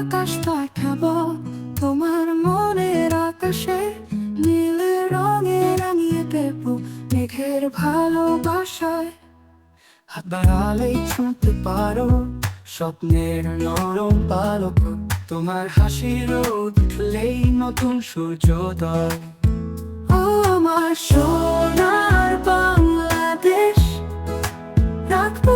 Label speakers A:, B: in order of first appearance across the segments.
A: আকাশ পাঠাবো তোমার মনের আকাশে নীল রঙে রাঙিয়ে দেব মেঘের ভালোবাসায়। ছুঁতে পারো, স্বপ্নের নরম পালক, তোমার হাসির উঠলেই নতুন সূর্যোদয়। ও আমার সোনার বাংলাদেশ, রাখব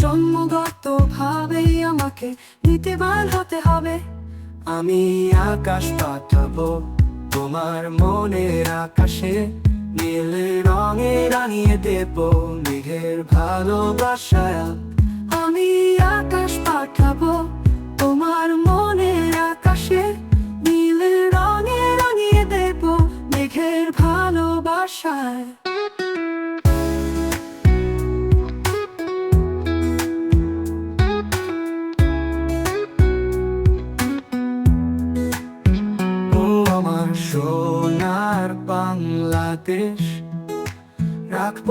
A: জন্মগত ভাবেই আমাকে নীতিবান হতে হবে। আমি আকাশ পাঠাবো তোমার মনের আকাশে, নীল রঙে রাঙিয়ে দেব মেঘের ভালোবাসায়। আমি আকাশ পাঠাবো তোমার মনের আকাশে, নীল রঙে রাঙিয়ে দেব মেঘের ভালোবাসায়। সোনার বাংলাদেশ। রাখব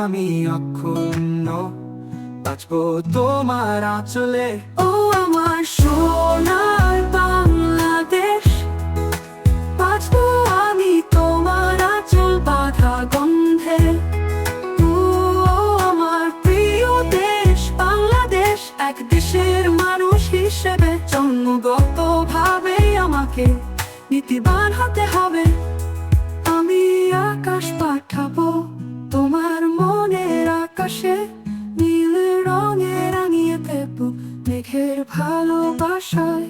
A: আমি অক্ষুণ্ণ, বাঁচবো তোমার আঁচলে। ও আমার সোনার বাংলাদেশ, বাঁচবো আমি তোমার আঁচল বাধা গন্ধে। আমাকে নীতিবান হতে হবে। আমি আকাশ পাঠাবো তোমার মনের আকাশে। নীল রঙে রাঙিয়ে দেব মেঘের ভালোবাসায়।